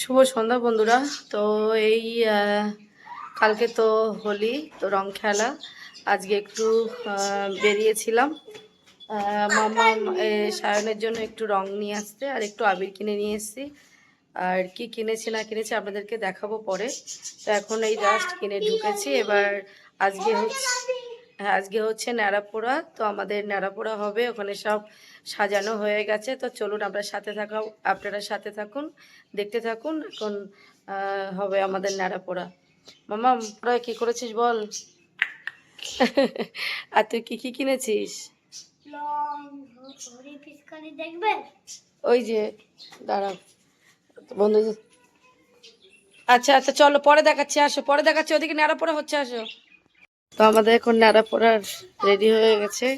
শুভ সন্ধ্যা বন্ধুরা। তো এই কালকে তো হোলি, তো রং খেলা। আজকে একটু বেরিয়েছিলাম। মামা সায়নের জন্য একটু রং নিয়ে আসতে আর একটু আবির কিনে নিয়ে এসেছি। আর কি কিনেছি, না কিনেছি আপনাদেরকে দেখাবো পরে। তো এখন এই জাস্ট কিনে ঢুকেছি। এবার আজকে হচ্ছে হ্যাঁ আজকে হচ্ছে ন্যাড়াপোড়া। তো আমাদের ন্যাড়াপোড়া হবে। ওখানে সব সাজানো হয়ে গেছে। তো চলুন আপনার সাথে থাকা আপনারা সাথে থাকুন, দেখতে থাকুন। এখন হবে আমাদের ন্যাড়াপোড়া মামা তোরা কি করেছিস বল? আর তুই কি কি কিনেছিস? ওই যে, দাঁড়াও। বন্ধু আচ্ছা আচ্ছা চলো, পরে দেখাচ্ছি, আসো, পরে দেখাচ্ছি, ওদিকে পড়া হচ্ছে, আসো। তো আমাদের এখন পড়ার রেডি হয়ে গেছে।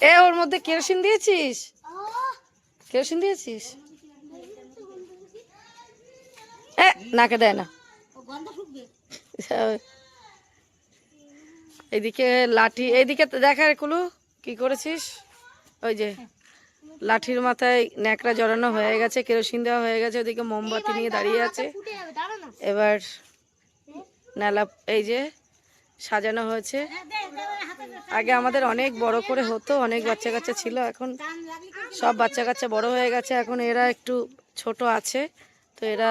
এ, ওর মধ্যে কেরোসিন দিয়েছিস? কেরোসিন দিয়েছিস? এ, নাকে দেয় না। এদিকে লাঠি এইদিকে দেখা কুলু, কি করেছিস? ওই যে, লাঠির মাথায় ন্যাকড়া জড়ানো হয়ে গেছে, কেরোসিন দেওয়া হয়ে গেছে, ওদিকে মোমবাতি নিয়ে দাঁড়িয়ে আছে। এবার, নালা, এই যে সাজানো হয়েছে। আগে আমাদের অনেক বড় করে হতো, অনেক বাচ্চা কাচ্চা ছিল, এখন সব বাচ্চা কাচ্চা বড় হয়ে গেছে, এখন এরা একটু ছোট আছে, তো এরা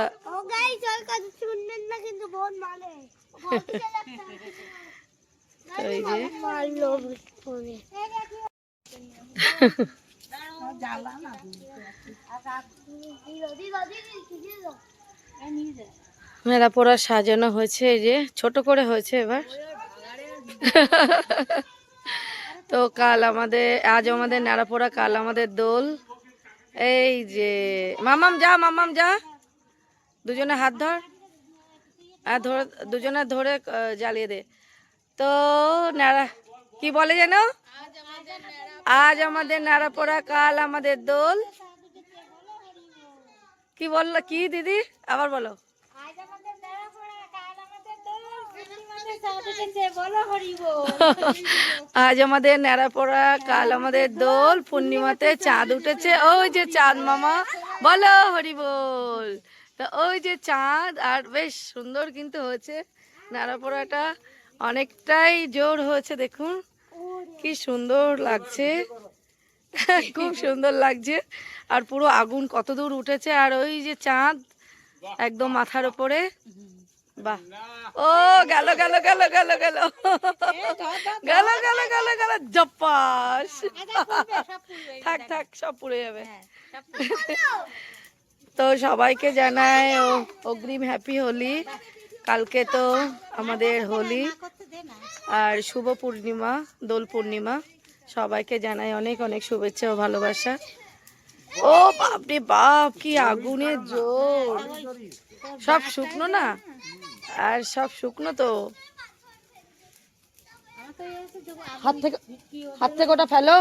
মেলা পোড়া সাজানো হয়েছে, এই যে ছোট করে হয়েছে এবার। তো কাল আমাদের আজ আমাদের নাড়াপোড়া কাল আমাদের দোল। এই যে মামাম যা মামাম যা। দুজনে হাত ধর। আর ধরে, দুজনে ধরে জ্বালিয়ে দে। তো নাড়া কি বলে যেন? আজ আমাদের নাড়াপোড়া কাল আমাদের দোল। কি বলল, কি দিদি? আবার বলো বলো হরিব আজ আমাদের ন্যাড়াপোড়া, কাল আমাদের দোল, পূর্ণিমাতে চাঁদ উঠেছে। ওই যে চাঁদ মামা, বলো হরি বল তা ওই যে চাঁদ, আর বেশ সুন্দর কিন্তু হয়েছে ন্যাড়াপোড়াটা। অনেকটাই জোর হয়েছে, দেখুন। কি সুন্দর লাগছে। খুব সুন্দর লাগছে। আর পুরো আগুন কত দূর উঠেছে, আর ওই যে চাঁদ একদম মাথার উপরে ও থাক থাক, সব যাবে। তো সবাইকে জানাই, ও, অগ্রিম হ্যাপি হোলি। কালকে তো আমাদের হোলি। আর শুভ পূর্ণিমা, দোল পূর্ণিমা। সবাইকে জানাই অনেক অনেক শুভেচ্ছা ও ভালোবাসা। ও বাপরে বাপ কি আগুনের জোর। সব শুকনো না? আর সব শুকনো তো? হাত থেকে হাত থেকে ওটা ফেলো।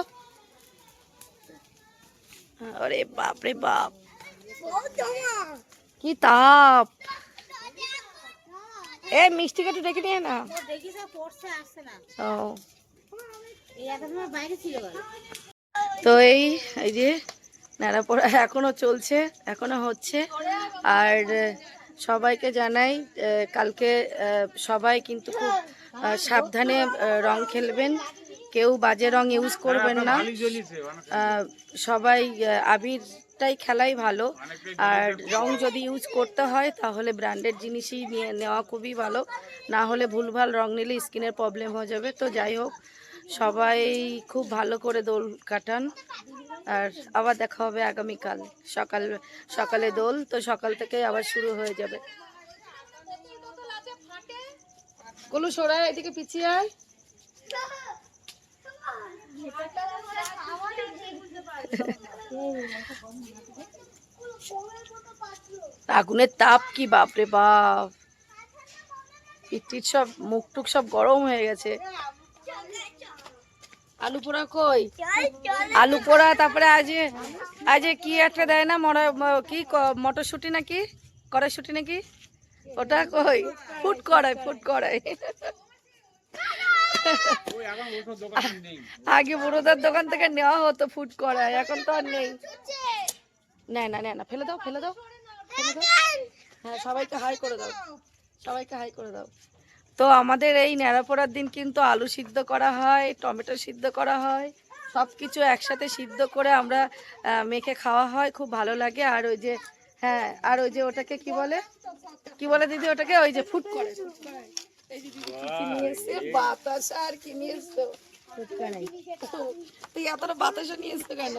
আরে বাপ রে বাপ। কি তাপ। এ মিষ্টিকে একটু ডেকে নিয়ে না। ও। তো এই এই যে নাড়াপোড়া এখনও চলছে এখনও হচ্ছে। আর সবাইকে জানাই কালকে সবাই কিন্তু খুব সাবধানে রং খেলবেন। কেউ বাজে রং ইউজ করবেন না। সবাই আবিরটাই খেলাই ভালো। আর রং যদি ইউজ করতে হয়, তাহলে ব্র্যান্ডেড জিনিসই নিয়ে নেওয়া খুবই ভালো। না হলে ভুলভাল রং নিলে স্কিনের প্রবলেম হয়ে যাবে। তো যাই হোক, সবাই খুব ভালো করে দোল কাটান। আর আবার দেখা হবে আগামীকাল। সকাল সকালে দোল তো সকাল থেকে আবার শুরু হয়ে যাবে। কলু সরাই এদিকে পিছিয়ে আয়। আগুনের তাপ কি বাপরে বাপ। পিঠির সব মুখ টুক সব গরম হয়ে গেছে। আলু পোড়া কই? আলু পোড়া, তারপরে আজ আজ কি একটা দেয় না, মরা কি মটরশুঁটি নাকি? কড়াইশুঁটি নাকি? ওটা কই? ফুট কড়াই ফুট কড়াই। আগে বুড়োদার দোকান থেকে নেওয়া হতো ফুট কড়াই, এখন তো আর নেই। না নেয় না, ফেলে দাও ফেলে দাও ফেলে দাও। হ্যাঁ সবাইকে হাই করে দাও। সবাইকে হাই করে দাও। তো আমাদের এই ন্যাড়াপোড়ার দিন কিন্তু আলু সিদ্ধ করা হয় টমেটো সিদ্ধ করা হয় সব কিছু একসাথে সিদ্ধ করে আমরা মেখে খাওয়া হয় খুব ভালো লাগে। আর ওই যে হ্যাঁ আর ওই যে ওটাকে কি বলে? কি বলে দিদি ওটাকে? ওই যে ফুট করে। বাতাসা আর কি নিয়ে এসছো। তুই এতটা বাতাসা নিয়ে এসছো কেন?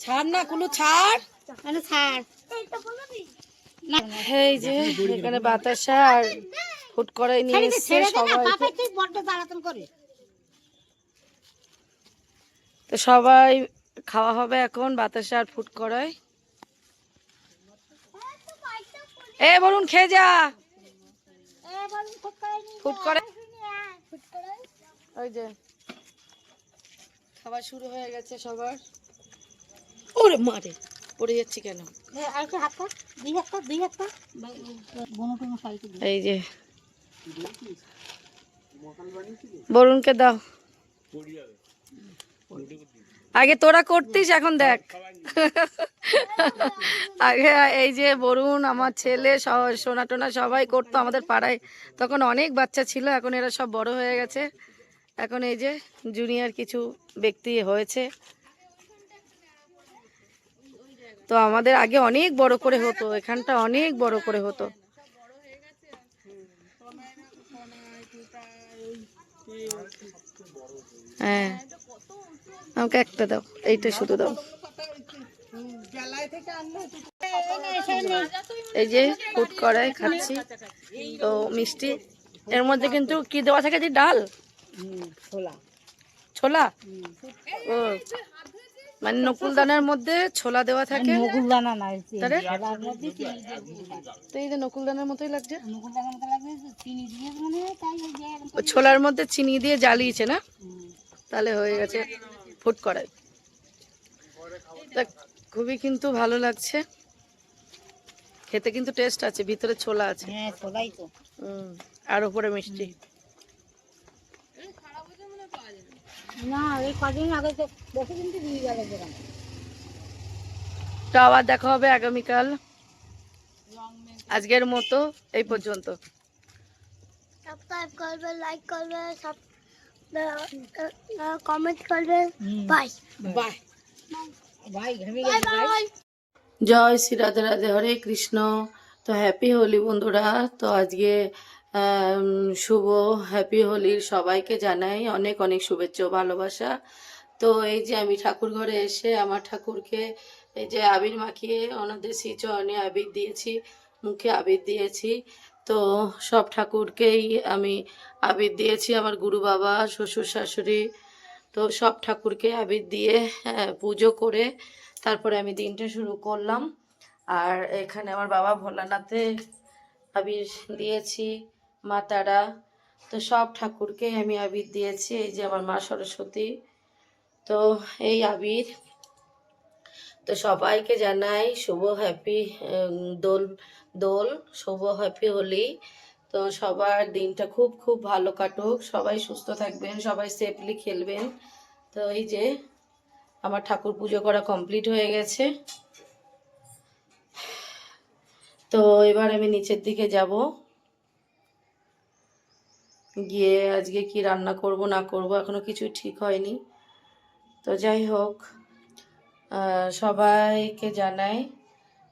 ছাড় না কুলু ছাড়। মানে ছাড়। এই যে এখানে বাতাসা আর ফুট করে নিয়ে এসছে সবাই। তো সবাই খাওয়া হবে এখন বাতাসা আর ফুট করায় এ বলুন খেয়ে যা। ফুট করে। ওই যে খাবার শুরু হয়ে গেছে সবার। ওরে মারে পড়ে যাচ্ছি কেন? এই যে। বরুণকে দাও। আগে তোরা করতিস এখন দেখ। আগে এই যে বরুণ আমার ছেলে সোনা টোনা সবাই করতো আমাদের পাড়ায়। তখন অনেক বাচ্চা ছিল এখন এরা সব বড় হয়ে গেছে। এখন এই যে জুনিয়র কিছু ব্যক্তি হয়েছে। তো আমাদের আগে অনেক বড় করে হতো এখানটা অনেক বড় করে হতো। হ্যাঁ আমাকে একটা দাও এইটা শুধু দাও। এই যে ফুট করাই খাচ্ছি তো মিষ্টি। এর মধ্যে কিন্তু কি দেওয়া থাকে যে ডাল? ছোলা। ও মানে নকুল দানার মধ্যে ছোলা দেওয়া থাকে? নকুল দানা না তো এই যে নকুল দানার মতোই লাগছে মনে ছোলার মধ্যে চিনি দিয়ে জ্বালিয়েছে না? তাহলে হয়ে গেছে ফুট করাই খুবই কিন্তু ভালো লাগছে। খেতে কিন্তু টেস্ট আছে ভিতরে ছোলা আছে। হ্যাঁ ছোলাই তো। হুম, আর উপরে মিষ্টি। না এই কদিন আগে তো দিয়ে গেল আবার দেখা হবে আগামীকাল। আজকের মতো এই পর্যন্ত। সাবস্ক্রাইব করবে লাইক করবে সব কমেন্ট করবে। বাই বাই ভাই ঘেমে গেছে ভাই জয় শ্রী রাধে রাধে হরে কৃষ্ণ। তো হ্যাপি হোলি বন্ধুরা। তো আজকে শুভ হ্যাপি হোলির সবাইকে জানাই অনেক অনেক শুভেচ্ছা ভালোবাসা। তো এই যে আমি ঠাকুর ঘরে এসে আমার ঠাকুরকে এই যে আবির মাখিয়ে ওনাদের শ্রীচরণে আবির দিয়েছি মুখে আবির দিয়েছি। তো সব ঠাকুরকেই আমি আবির দিয়েছি আমার গুরু বাবা শ্বশুর শাশুড়ি। তো সব ঠাকুরকে আবির দিয়ে হ্যাঁ, পুজো করে তারপরে আমি দিনটা শুরু করলাম। আর এখানে আমার বাবা ভোলানাথে আবির দিয়েছি। মা, তারা তো সব ঠাকুরকে আমি আবির দিয়েছি, এই যে আমার মা সরস্বতী। তো এই আবির, তো সবাইকে জানাই শুভ হ্যাপি দোল দোল, শুভ হ্যাপি হোলি। তো সবার দিনটা খুব খুব ভালো কাটুক। সবাই সুস্থ থাকবেন, সবাই সেফলি খেলবেন। তো এই যে আমার ঠাকুর পুজো করা কমপ্লিট হয়ে গেছে। তো এবার আমি নিচের দিকে যাব। গিয়ে আজকে কি রান্না করব, না করব, এখনও কিছু ঠিক হয়নি। তো যাই হোক সবাইকে জানাই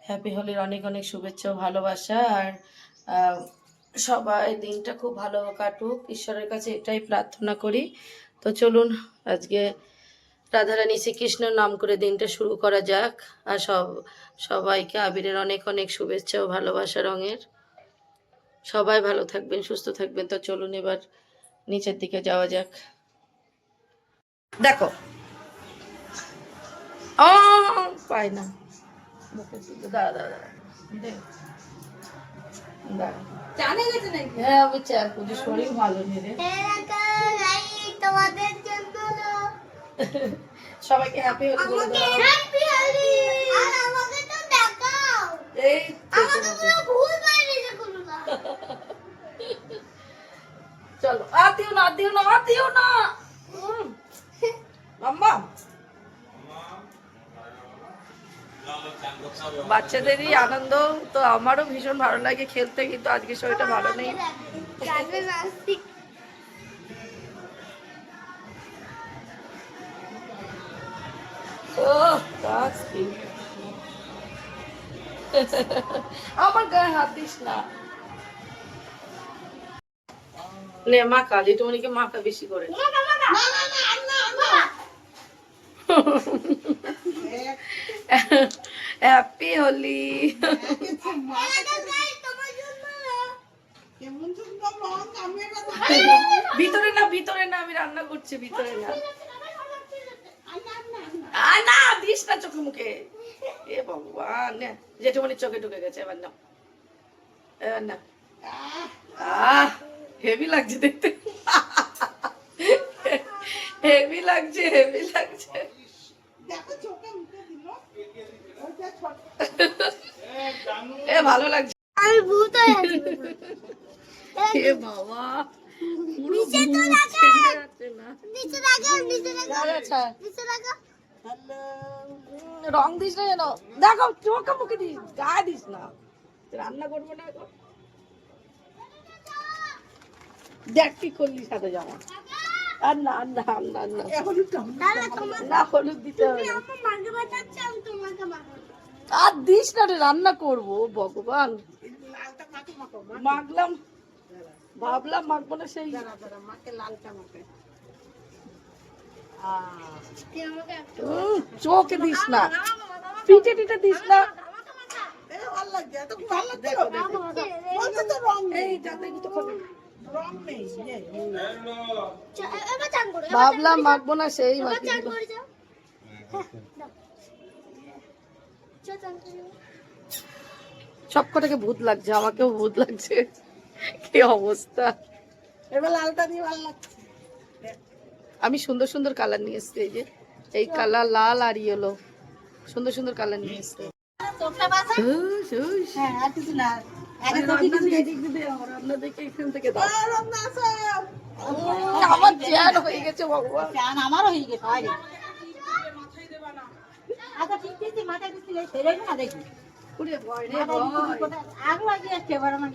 হ্যাপি হোলির অনেক অনেক শুভেচ্ছা ভালোবাসা। আর সবাই দিনটা খুব ভালো কাটুক। ঈশ্বরের কাছে এটাই প্রার্থনা করি। তো চলুন, আজকে রাধারানী শ্রীকৃষ্ণর নাম করে দিনটা শুরু করা যাক। আর সব, সবাইকে আবিরের অনেক অনেক শুভেচ্ছা ও ভালোবাসা রঙের। সবাই ভালো থাকবেন সুস্থ থাকবেন। তো চলুন এবার নিচের দিকে যাওয়া যাক। দেখো। ও পাই না। হ্যাঁ আমি শরীর ভালো নেই রে। তোমাদের জন্য সবাইকে হ্যাপি হোলি বলে দাও। এই তো আমাকে পুরো ভুল বানিয়ে করো না চলো। আর দিও না দিও না আর দিও না। মাম্মা। বাচ্চাদেরই আনন্দ, তো আমারও ভীষণ ভালো লাগে খেলতে, কিন্তু আজকে শরীরটা ভালো নেই। আমার গায়ে হাত দিস না। নে, মাখা লিটুমনিকে মাখা বেশি করে। হ্যাপি হোলি ভিতরে না ভিতরে না, আমি রান্না করছি, ভিতরে না। না, দিস না চোখে মুখে। এ ভগবান জেঠুমনির চোখে ঢুকে গেছে, এবার না এবার না আহ। হেভি লাগছে দেখতে। হেভি লাগছে হেভি লাগছে। এ ভালো লাগছে। এ বাবা। পুরো আচ্ছা। রং দিস না যেন। দেখো চোখে মুখে দিস। গায়ে দিস না। রান্না করব না এখন। দেখ কি করলি সাথে জামা। আর না আর না আর না আর না। না হলুদ দিতে হবে আর দিস না রে রান্না করব ভগবান। মাখলাম। ভাবলাম মাখবো না সেই। চোখে দিস না। পিঠে টিটে দিস না। এই যাতে একটু খাবে। চ- এবার চান করো এবার ভাবলাম মাখবো না সেই হ্যাঁ, করে যাও। সব কটাকে ভূত লাগছে আমাকেও ভূত লাগছে। কি অবস্থা? এবার লালটা দিয়ে ভালো লাগছে। আমি সুন্দর সুন্দর কালার নিয়ে এসছি এই যে এই কালার লাল আর ইয়েলো। সুন্দর সুন্দর কালার নিয়ে এসছি। হ্যাঁ আর কিছু না। দে, আমার আমার জ্ঞান হয়ে গেছে ভগবান। আমারও হয়ে গেছে আচ্ছা ঠিক মাথায় না দেখি। আগ লাগিয়ে আসছে এবার আমার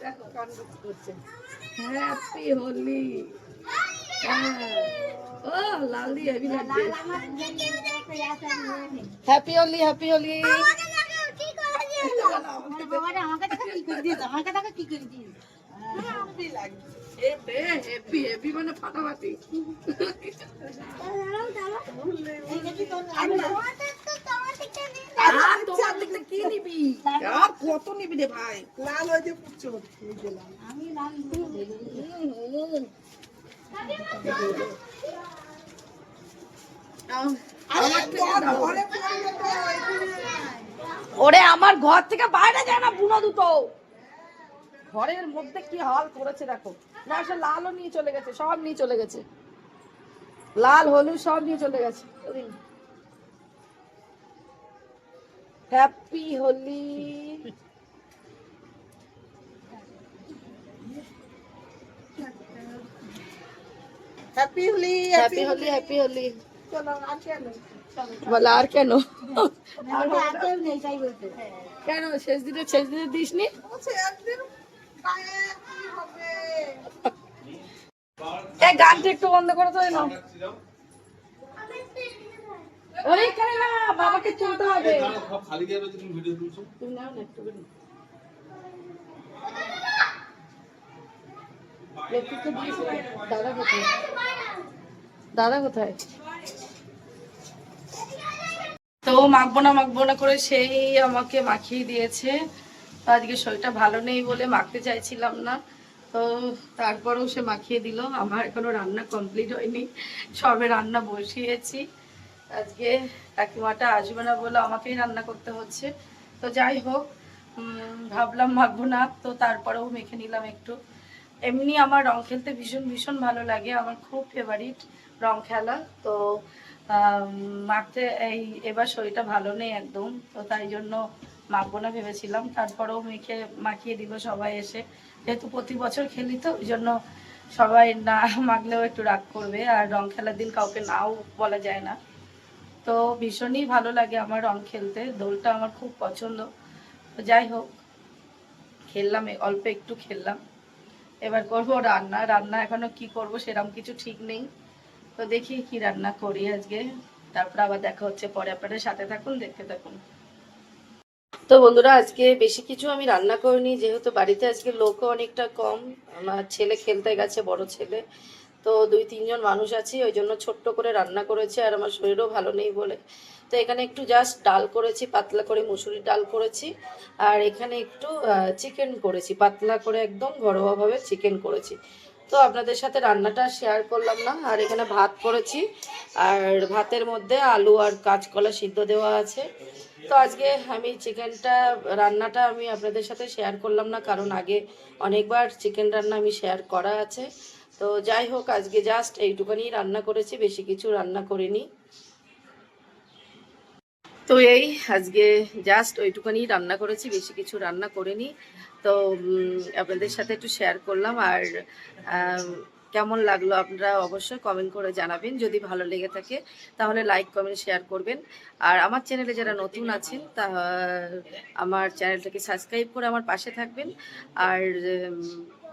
দেখো করছে। Happy Holi happy Holi happy Holi কত নিবি রে ভাই? লাল হয়ে যে আমি লাল ওরে আমার ঘর থেকে বাইরে যায় না বুনো দুটো। ঘরের মধ্যে কি হাল করেছে দেখো। না সে লালও নিয়ে চলে গেছে সব নিয়ে চলে গেছে। লাল হলুদ সব নিয়ে চলে গেছে। Happy Holi. Happy Holi happy Holi happy Holi. বলে আর কেন? কেন? শেষ দিনে শেষ দিনে এই গানটা একটু বন্ধ করে তো না বাবাকে তুলতে হবে। খালি তুমি ভিডিও তুলছো? তুমি নাও না একটু করে। লেপিতে দিয়েছে। না? দাদা কোথায়? দাদা কোথায় তো মাখবো না মাখবো না করে সেই আমাকে মাখিয়ে দিয়েছে। তো আজকে শরীরটা ভালো নেই বলে মাখতে চাইছিলাম না। তো তারপরেও সে মাখিয়ে দিল। আমার এখনও রান্না কমপ্লিট হয়নি। সবে রান্না বসিয়েছি। আজকে কাকিমাটা আসবে না বলে আমাকেই রান্না করতে হচ্ছে। তো যাই হোক ভাবলাম মাখবো না। তো তারপরেও মেখে নিলাম একটু। এমনি আমার রং খেলতে ভীষণ ভীষণ ভালো লাগে। আমার খুব ফেভারিট রং খেলা। তো মাখতে এই এবার শরীরটা ভালো নেই একদম, তো তাই জন্য মাখবো না ভেবেছিলাম। তারপরেও মেখে মাখিয়ে দিব সবাই এসে। যেহেতু প্রতি বছর খেলি তো, ওই জন্য সবাই না মাখলেও একটু রাগ করবে। আর রং খেলার দিন কাউকে নাও বলা যায় না। তো ভীষণই ভালো লাগে আমার রং খেলতে। দোলটা আমার খুব পছন্দ। তো যাই হোক, খেললাম অল্প একটু খেললাম। এবার করব রান্না। রান্না এখনও কি করব সেরকম কিছু ঠিক নেই। তো দেখি কি রান্না করি আজকে। তারপর আবার দেখা হচ্ছে পরে। আপনারা সাথে থাকুন, দেখতে থাকুন। তো বন্ধুরা, আজকে বেশি কিছু আমি রান্না করিনি। যেহেতু বাড়িতে আজকে লোকও অনেকটা কম, আমার ছেলে খেলতে গেছে, বড় ছেলে। তো দুই, তিনজন মানুষ আছি, ওই জন্য ছোট্ট করে রান্না করেছে, আর আমার শরীরও ভালো নেই বলে। তো এখানে একটু জাস্ট ডাল করেছি, পাতলা করে মুসুরির ডাল করেছি। আর এখানে একটু চিকেন করেছি, পাতলা করে একদম ঘরোয়াভাবে চিকেন করেছি। তো আপনাদের সাথে রান্নাটা শেয়ার করলাম না। আর এখানে ভাত করেছি। আর ভাতের মধ্যে আলু আর কাঁচকলা সিদ্ধ দেওয়া আছে। তো আজকে আমি চিকেনটা, রান্নাটা আমি আপনাদের সাথে শেয়ার করলাম না, কারণ আগে অনেকবার চিকেন রান্না আমি শেয়ার করা আছে। তো যাই হোক, আজকে জাস্ট এইটুখানি রান্না করেছি, বেশি কিছু রান্না করিনি। তো এই, আজকে জাস্ট ওইটুখানি রান্না করেছি, বেশি কিছু রান্না করিনি। তো আপনাদের সাথে একটু শেয়ার করলাম আর কেমন লাগল আপনারা অবশ্যই কমেন্ট করে জানাবেন। যদি ভালো লেগে থাকে, তাহলে লাইক কমেন্ট শেয়ার করবেন। আর আমার চ্যানেলে যারা নতুন আছেন, তা, আমার চ্যানেলটাকে সাবস্ক্রাইব করে আমার পাশে থাকবেন। আর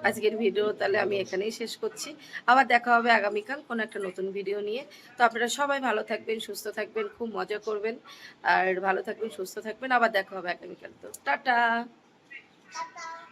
আজকের ভিডিও তাহলে আমি এখানেই শেষ করছি। আবার দেখা হবে আগামীকাল কোনো একটা নতুন ভিডিও নিয়ে। তো আপনারা সবাই ভালো থাকবেন, সুস্থ থাকবেন, খুব মজা করবেন। আর ভালো থাকবেন, সুস্থ থাকবেন। আবার দেখা হবে আগামীকাল। তো টাটা! টাটা